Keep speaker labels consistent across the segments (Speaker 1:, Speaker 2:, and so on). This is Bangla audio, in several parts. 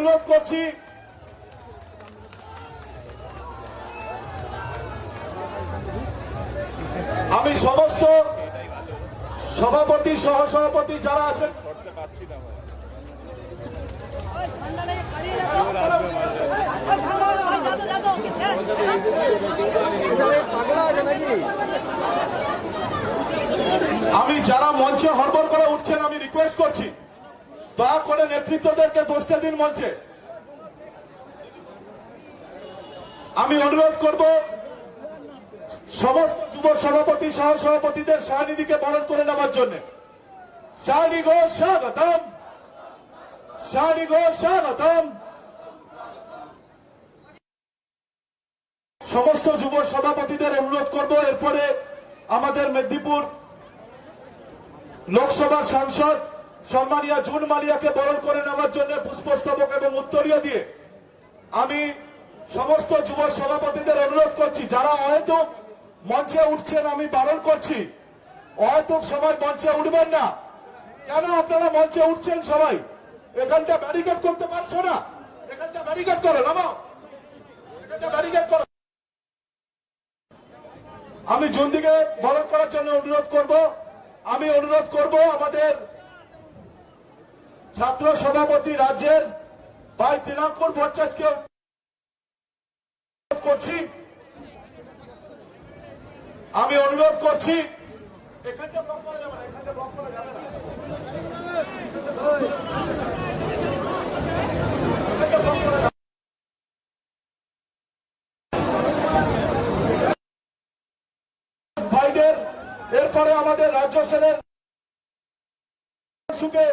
Speaker 1: অনুরোধ করছি। আমি সমস্ত সভাপতি, সহসভাপতি যারা আছেন, আমি যারা মঞ্চে হরবর করে উঠছেন, আমি রিকোয়েস্ট করছি দয়া করে নেতৃত্বদেরকে বসতে দিন মঞ্চে। আমি অনুরোধ করব, সমস্ত যুব সভাপতি সহ সভাপতিদের শাহনিধিকে বরণ করে নেওয়ার জন্য। সমস্ত যুব সভাপতিদের অনুরোধ করব, এরপরে আমাদের মেদিনীপুর লোকসভার সাংসদ সম্মানিয়া জুন মালিয়াকে বরণ করে নেওয়ার জন্য পুষ্পস্তবক এবং উত্তরীয় দিয়ে আমি সমস্ত যুব সভাপতিদের অনুরোধ করছি, যারা হয়তো মঞ্চে উঠছেন আমি বারণ করছি হয়তো সবাই মঞ্চে উঠবেন না। কেন আপনারা মঞ্চে উঠছেন সবাই? এখানটা ব্যারিকেড করতে পারছ না? এখানটা ব্যারিকেড করো, নামাও। এখানটা ব্যারিকেড করো। আমি জুনদিকে বরণ করার জন্য অনুরোধ করব। আমি অনুরোধ করব আমাদের ছাত্র সভাপতি রাজ্যের ভাই তৃণাঙ্কুর অনুরোধ করছি। আমি অনুরোধ করছি। ভাইদের, এরপরে আমাদের রাজ্য সেনের সুখে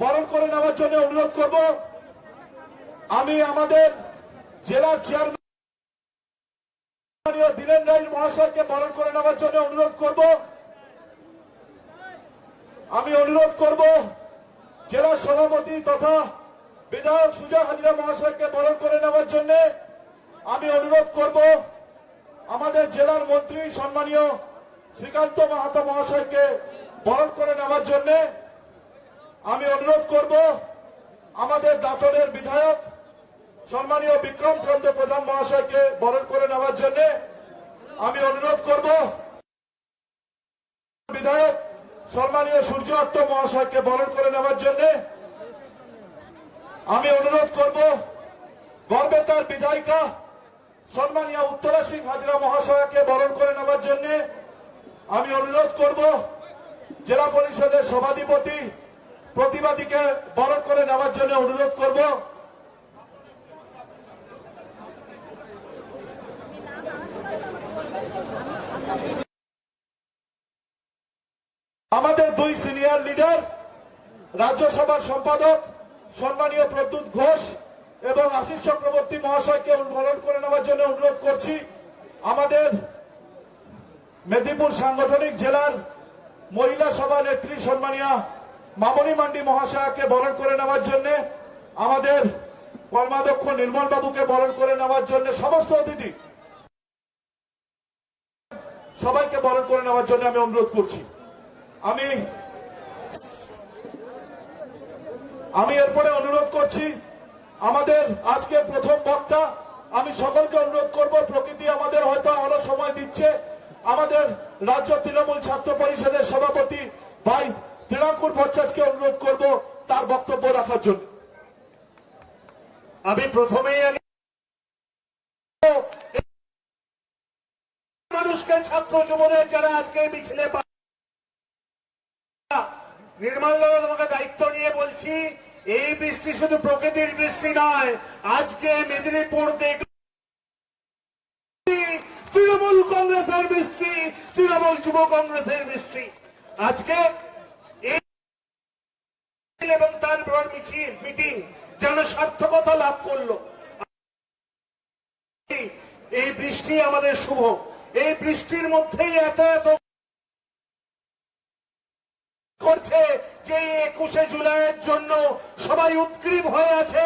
Speaker 1: বরণ করে নেওয়ার জন্য অনুরোধ করব আমি আমাদের জেলার চেয়ারম্যান দীনেন রায় মহাশয়কে বরণ করে নেওয়ার জন্য অনুরোধ করব। আমি অনুরোধ করব, জেলা সভাপতি তথা বিধায়ক সুজা হাজরা মহাশয়কে বরণ করে নেওয়ার জন্য আমি অনুরোধ করব, আমাদের জেলার মন্ত্রী সম্মানীয় শ্রীকান্ত মাহাতো মহাশয়কে বরণ করে নেওয়ার জন্য আমি অনুরোধ করব, আমাদের দাতনের বিধায়ক সম্মানীয় বিক্রম চন্দ্র প্রধান মহাশয়কে বরণ করে নেওয়ার জন্য আমি অনুরোধ করব, বিধায়ক সম্মানীয় সূর্য আত্ম মহাশয়কে বরণ করে নেওয়ার জন্য আমি অনুরোধ করব, গর্বে তার বিধায়িকা সম্মানীয় উত্তরা সিং হাজরা মহাশয়কে বরণ করে নেওয়ার জন্য আমি অনুরোধ করব, জেলা পরিষদের সভাধিপতি প্রতিবাদীকে বরণ করে নেওয়ার জন্য অনুরোধ করব। আমাদের দুই সিনিয়র লিডার, রাজ্যসভার সম্পাদক সম্মানীয় প্রদ্যুৎ ঘোষ এবং আশিস চক্রবর্তী মহাশয়কে বরণ করে নেওয়ার জন্য অনুরোধ করছি। আমাদের মেদিনীপুর সাংগঠনিক জেলার মহিলা সভা নেত্রী সম্মানীয় মামনি মান্ডি মহাশয়াকে বরণ করে নেওয়ার জন্য, আমাদের কর্মাধ্যক্ষ নির্মল বাবুকে বরণ করে নেওয়ার জন্য সমস্ত অতিথি সবাইকে বরণ করে নেওয়ার জন্য আমি অনুরোধ করছি। আমি আমি এরপরে অনুরোধ করছি, আমাদের আজকে প্রথম বক্তা, আমি সকলকে অনুরোধ করব, প্রকৃতি আমাদের হয়তো আরও সময় দিচ্ছে। আমাদের রাজ্য তৃণমূল ছাত্র পরিষদের সভাপতি ভাই তৃণাঙ্কুর ভট্টাচার্যকে অনুরোধ করব তার বক্তব্য রাখার জন্য।
Speaker 2: আমি প্রথমেই মানুষকে ছাত্র যুবদের যারা আজকে মিছিলে নির্মল তোমাকে দায়িত্ব নিয়ে বলছি, এই বৃষ্টি শুধু প্রকৃতির বৃষ্টি নয়, আজকে মেদিনীপুর দেখ তৃণমূল কংগ্রেসের বৃষ্টি, তৃণমূল যুব কংগ্রেসের বৃষ্টি। আজকে এবং তারপর মিছিল, মিটিং যেন সার্থকতা লাভ করল। এই বৃষ্টি আমাদের শুভ। এই বৃষ্টির মধ্যেই এত এত করছে যে একুশে জুলাইয়ের জন্য সবাই উৎগ্রীব হয়ে আছে।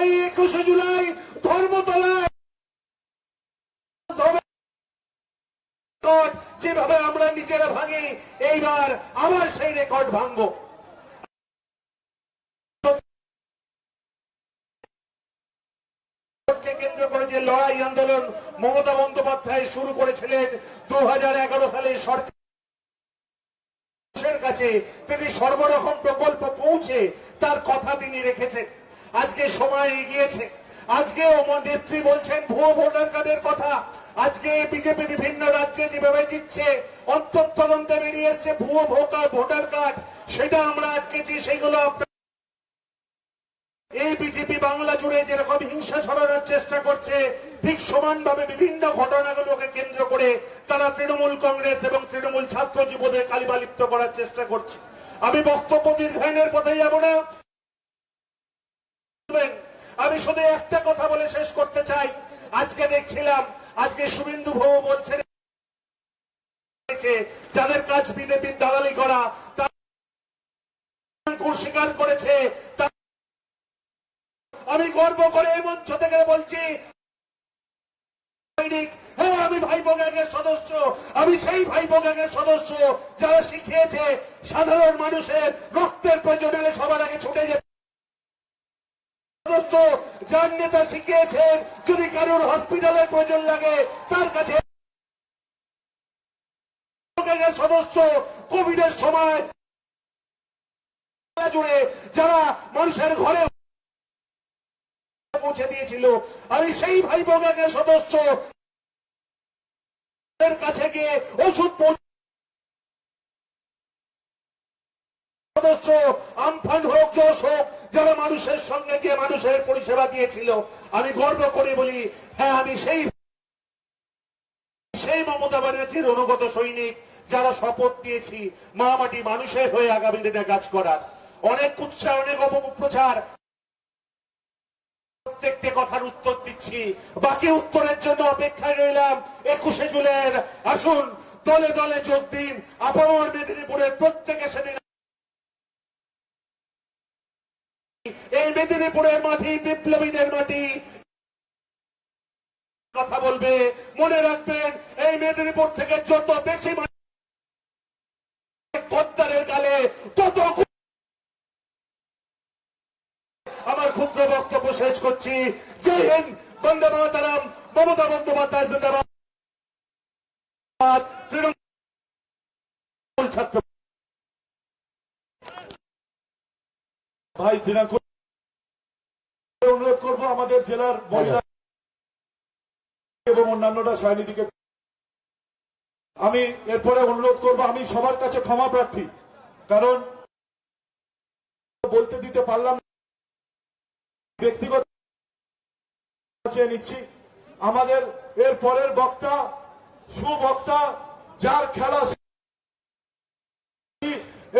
Speaker 2: এই একুশে জুলাই ধর্মতলায় যেভাবে আমরা নিজেরা ভাঙি, এইবার আবার সেই রেকর্ড ভাঙবো। কেন্দ্র করে যে লড়াই আন্দোলন মমতা বন্দ্যোপাধ্যায় শুরু করেছিলেন, দু হাজার এগারো সালে সরকার মানুষের কাছে তিনি সর্বরকম প্রকল্প পৌঁছে, তার কথা তিনি রেখেছেন। আজকে সময় এগিয়েছে। আজকে নেত্রী বলছেন, ভুয়ো ভোটার কার্ডের কথা। আজকে বিজেপি বিভিন্ন রাজ্যে যেভাবে জিতছে অন্তর্তদন্তে বেরিয়ে এসছে, ভুয়ো ভোটার ভোটার কার্ড। সেটা আমরা আজকে যে সেগুলো এই বিজেপি বাংলা জুড়ে যেরকম হিংসা ছড়ানোর চেষ্টা করছে, ঠিক সমানভাবে বিভিন্ন ঘটনাগুলোকে কেন্দ্র করে তারা তৃণমূল কংগ্রেস এবং তৃণমূল ছাত্র যুবদের কালিবালিপ্ত করার চেষ্টা করছে। আমি বক্তব্য দীর্ঘায়নের পথে যাব না। আমি শুধু একটা কথা বলে শেষ করতে চাই। আজকে দেখছিলাম, আজকে শুভেন্দু ভৌ বলছেন যাদের কাজ বিজেপির দালালি করা স্বীকার করেছে। আমি গর্ব করে এই মঞ্চ থেকে বলছি হ্যাঁ আমি ভাইপো গ্যাংয়ের সদস্য, আমি সেই ভাইপো গ্যাংয়ের সদস্য যারা শিখিয়েছে সাধারণ মানুষের রক্তের প্রয়োজন হলে সবার আগে ছুটে যেতে। সদস্য, যার নেতা শিখিয়েছেন, যদি কারোর হসপিটালের প্রয়োজন লাগে, তার কাছে সদস্য, কোভিডের সময় জুড়ে যারা মানুষের ঘরে পৌঁছে দিয়েছিল। আমি সেই ভাই বোনের সদস্য কাছে গিয়ে ওষুধ গর্ব করে বলি হ্যাঁ আমি সেই সেই মমতা অনুগত সৈনিক, যারা শপথ দিয়েছি, মা মাটি মানুষের হয়ে আগামী দিনে কাজ করার। অনেক উৎসাহ, অনেক অপপ্রচার। প্রত্যেকটি কথার উত্তর দিচ্ছি। বাকি উত্তরের জন্য অপেক্ষায় রইলাম। একুশে জুলাইয়ের আসুন, দলে দলে যোগ দিন। আপামর মেদিনীপুরের প্রত্যেকে সেদিন এই মেদিনীপুরের মাটি, বিপ্লবীদের মাটি। কথা বলবে, মনে রাখবেন, এই মেদিনীপুর থেকে যত বেশি মানুষ গদ্দারের গালে তত আমার ক্ষুদ্র বক্তব্য শেষ করছি জয় হিন্দ বন্দে মাতারাম মমতা বন্দ্যোপাধ্যায় জিন্দাবাদ তৃণমূল ছাত্র
Speaker 1: ভাই দিনাঙ্ক অনুরোধ করব, আমাদের জেলার মহিলা এবং অন্যান্যরা সায়নীদিকে আমি এরপরে অনুরোধ করব, আমি সবার কাছে ক্ষমা প্রার্থী। কারণ বলতে দিতে পারলাম ব্যক্তিগত নিচ্ছি। আমাদের এর পরের বক্তা, সুবক্তা, যার খেলা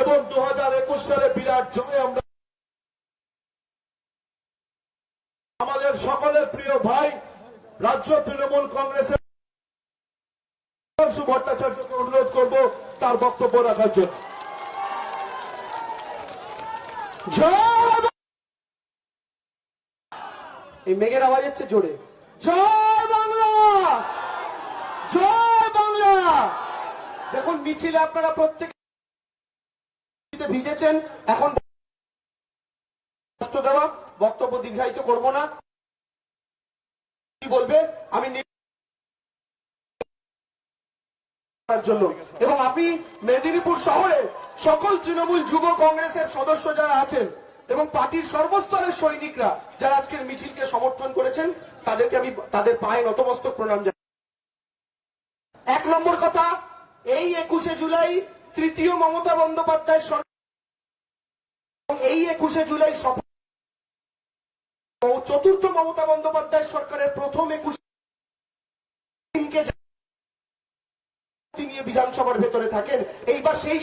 Speaker 1: এবং দু হাজার একুশ সালে বিরাট জয়ে আমরা ভাই রাজ্য তৃণমূল কংগ্রেসের ভট্টাচার্যকে অনুরোধ করব তার বক্তব্য রাখার জন্য।
Speaker 3: এই মেঘের আওয়াজ হচ্ছে জোরে। জয় বাংলা! জয় বাংলা! দেখুন মিছিলে আপনারা প্রত্যেক ভিজেছেন এখন কষ্ট দেওয়া বক্তব্য দীর্ঘায়িত করব না। বলবে? আমি জন্য। এবং আমি মেদিনীপুর শহরে সকল তৃণমূল যুব কংগ্রেসের সদস্য যারা আছেন এবং পার্টির সর্বস্তরের সৈনিকরা যারা আজকের মিছিলকে সমর্থন করেছেন, তাদেরকে আমি তাদের পায়ে নতমস্তক প্রণাম জানাই। এক নম্বর কথা, এই একুশে জুলাই তৃতীয় মমতা বন্দ্যোপাধ্যায় সরকার এই একুশে জুলাই শপথ চতুর্থ মমতা বন্দ্যোপাধ্যায় সরকারের প্রথম একুশ দিনকে বিধানসভার ভেতরে থাকেন, এইবার সেই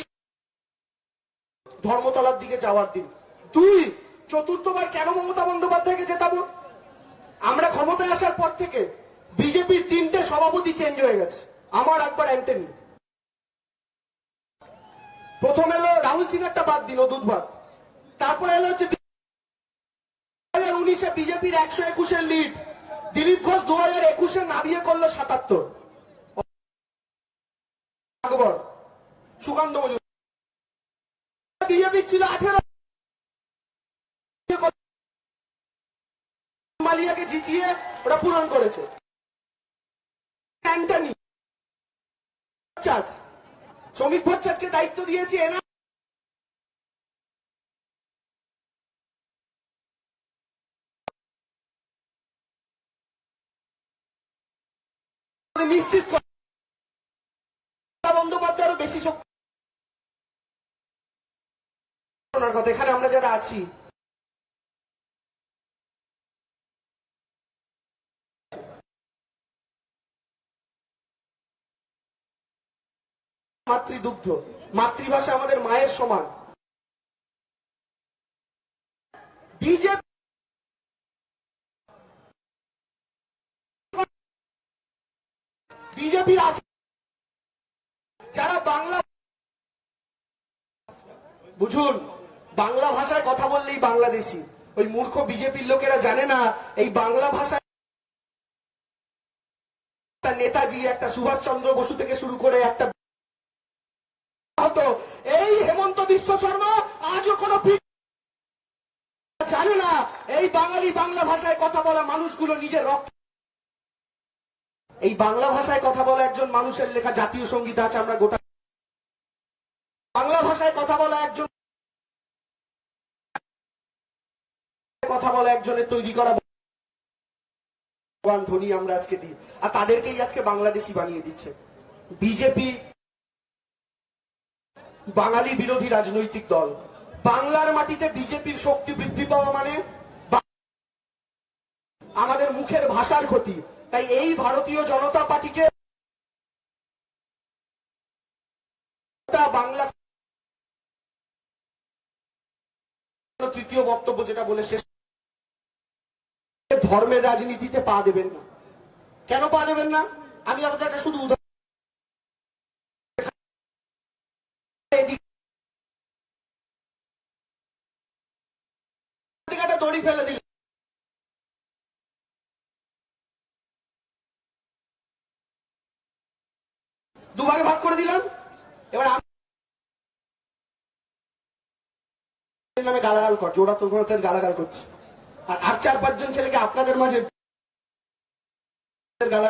Speaker 3: ধর্মতলার দিকে যাওয়ার দিন। দুই, চতুর্থবার কেন মমতা বন্দ্যোপাধ্যায়কে জেতাবো? আমরা ক্ষমতায় আসার পর থেকে বিজেপির তিনটে সভাপতি চেঞ্জ হয়ে গেছে। আমার একবার অ্যান্টনি প্রথম এলো রাহুল সিনহারটা বাদ দিল দুধবাদ তারপর এলো হচ্ছে উনিশে বিজেপির একশো একুশের লিড। দিলীপ ঘোষ দু হাজার একুশে নামিয়ে করল সাতাত্তর। সুকান্ত মজুমদার। বিজেপি ছিল আঠেরো। মালিয়ে জিতিয়ে পূরণ করেছে। শ্রমিক দায়িত্ব দিয়েছে এনা নিশ্চিত এখানে আমরা যারা আছি মাতৃদুগ্ধ। মাতৃভাষা আমাদের মায়ের সমান। বিজেপি বিজেপির যারা বাংলা বুঝুন, বাংলা ভাষায় কথা বললেই বাংলাদেশি। ওই মূর্খ বিজেপির লোকেরা জানে না, এই বাংলা ভাষায় নেতাজি, একটা সুভাষচন্দ্র বসু থেকে শুরু করে একটা হতো। এই হেমন্ত বিশ্ব শর্মা আজও কোন জানে না, এই বাঙালি বাংলা ভাষায় কথা বলা মানুষগুলো নিজের রক্ত এই বাংলা ভাষায় কথা বলা একজন মানুষের লেখা জাতীয় সংগীত আছে, আমরা গোটা বাংলা ভাষায় কথা বলা একজন কথা বলা একজনের তৈরি করা গান ধ্বনি আমরা আজকে দিই। আর তাদেরকেই আজকে বাংলাদেশি বানিয়ে দিচ্ছে। বিজেপি বাঙালি বিরোধী রাজনৈতিক দল। বাংলার মাটিতে বিজেপির শক্তি বৃদ্ধি পাওয়া মানে আমাদের মুখের ভাষার ক্ষতি। তাই এই ভারতীয় জনতা পার্টিকে বাংলা তৃতীয় বক্তব্য যেটা বলে শেষ ধর্মের রাজনীতিতে পা দেবেন না। কেন পা দেবেন না? আমি আপনাদের একটা শুধু উদাহরণ এদিকে একটা দড়ি ফেলে দিল দুভাগে ভাগ করে দিলাম। এবার নামে গালাগাল করছে ওরা তোমাদের গালাগাল করছে। আর আর চার পাঁচজন ছেলেকে আপনাদের মাঝে গালা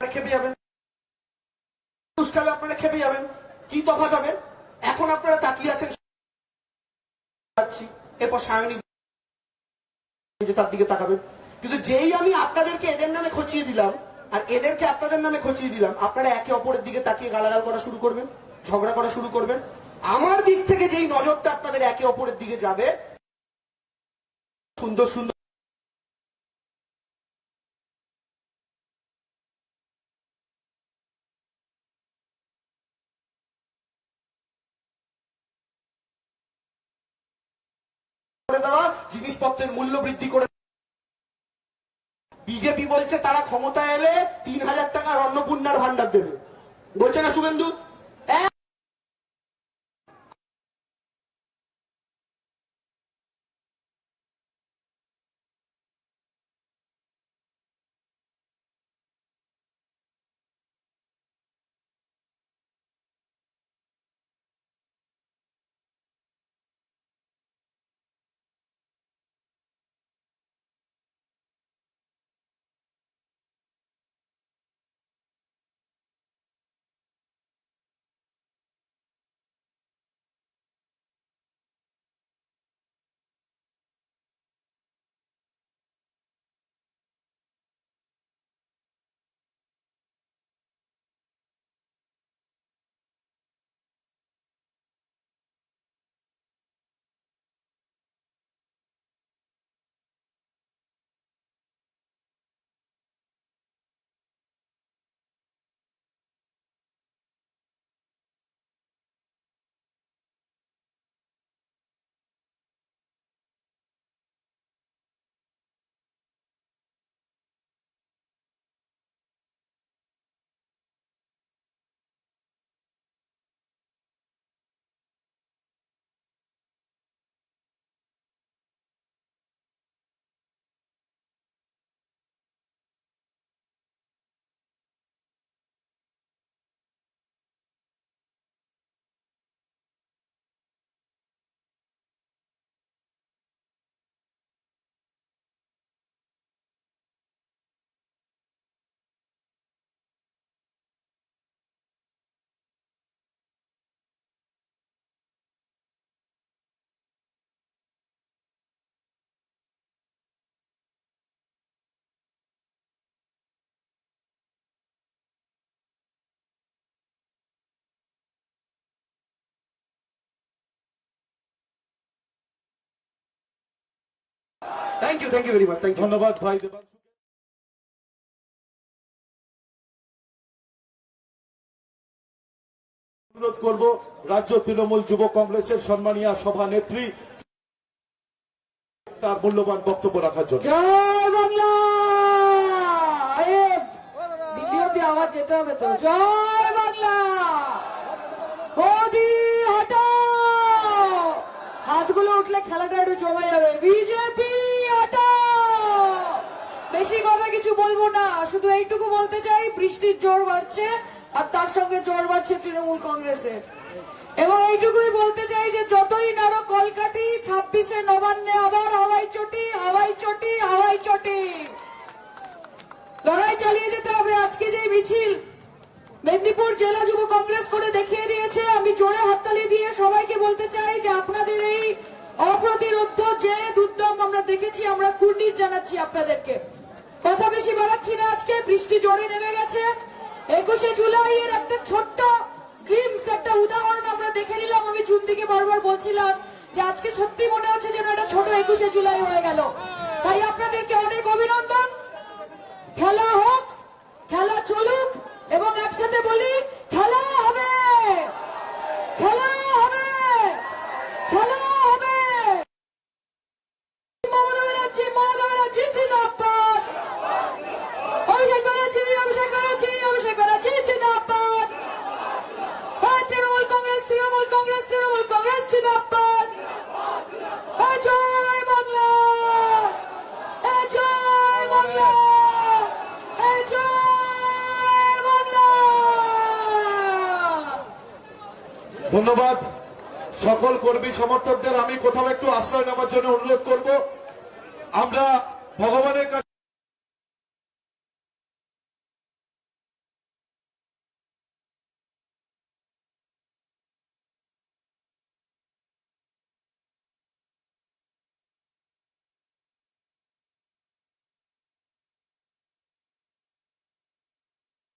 Speaker 3: খেপে যাবেন। আপনারা খেপে যাবেন। কি তফাৎ হবে? এখন আপনারা তাকিয়ে আছেন, এরপর সায়নী তার দিকে তাকাবেন কিন্তু যেই আমি আপনাদেরকে এদের নামে খচিয়ে দিলাম আর এদেরকে আপনাদের নামে খচিয়ে দিলাম। আপনারা একে অপরের দিকে তাকিয়ে গালাগাল করা শুরু করবেন, ঝগড়া করা শুরু করবেন। আমার দিক থেকে যেই নজরটা আপনাদের একে অপরের দিকে যাবে, সুন্দর সুন্দর করে জিনিসপত্রের মূল্য বৃদ্ধি করে বিজেপি বলছে তারা ক্ষমতা এলে তিন হাজার টাকার অন্নপূর্ণার ভান্ডার দেবে। বলছে না Suvendu? Thank you thank you very much thank you
Speaker 1: ধন্যবাদ ভাই দেবাংশু। অনুরোধ করব রাজ্য তৃণমূল যুব কংগ্রেসের সম্মানীয় সভানেত্রী তার মূল্যবান বক্তব্য রাখার জন্য।
Speaker 4: জয় বাংলা! দিল্লি অব্দি আওয়াজ যেতে হবে তো। জয় বাংলা! মোদি হটাও! হাতগুলো উঠলে খেলাটা একটু জমে যাবে। বিজেপি! বেশি কথা কিছু বলব না। শুধু এইটুকু বলতে চাই, বৃষ্টির জোর বাড়ছে, আর তার সঙ্গে জোর বাড়ছে তৃণমূল কংগ্রেসের। এবং এইটুকুই বলতে চাই যে যতই নাড়ো কলকাটি ছাব্বিশে নবান্নে আবার হাওয়াই চটি হাওয়াই চটি হাওয়াই চটি। লড়াই চালিয়ে যেতে হবে। আজকে যে মিছিল মেদিনীপুর জেলা যুব কংগ্রেস করে দেখিয়ে দিয়েছে, আমি জোরে হাততালি দিয়ে সবাইকে বলতে চাই যে আপনাদের এই অপ্রতিরোধ যে উদ্যম আমরা দেখেছি, আমরা কুর্নিশ জানাচ্ছি আপনাদেরকে। কথা বেশি বাড়াচ্ছি না, আজকে বৃষ্টি জোরে নেমে গেছে। একুশে জুলাইয়ের একটা ছোট্ট গ্লিমস একটা উদাহরণ আমরা দেখে নিলাম। আমি জুনদিকে বারবার বলছিলাম যে আজকে সত্যি মনে হচ্ছে যেন একটা ছোট একুশে জুলাই হয়ে গেল। তাই আপনাদেরকে অনেক অভিনন্দন খেলা হোক খেলা চলুক এবং একসাথে বলি খেলা হবে খেলা হবে খেলা হবে মমতা ব্যানার্জি মমতা ব্যানার্জি জিন্দাবাদ অভিষেক ব্যানার্জি অভিষেক ব্যানার্জি অভিষেক ব্যানার্জি জিন্দাবাদ হ্যাঁ, তৃণমূল কংগ্রেস তৃণমূল কংগ্রেস তৃণমূল কংগ্রেস জিন্দাবাদ হ্যাঁ, জয় বাংলা হ্যাঁ, জয় বাংলা হ্যাঁ, জয় বাংলা
Speaker 1: ধন্যবাদ। সকল কর্মী সমর্থকদের, আমি কোথাও একটু আশ্রয় নেওয়ার জন্য অনুরোধ করব। আমরা ভগবানের কাছে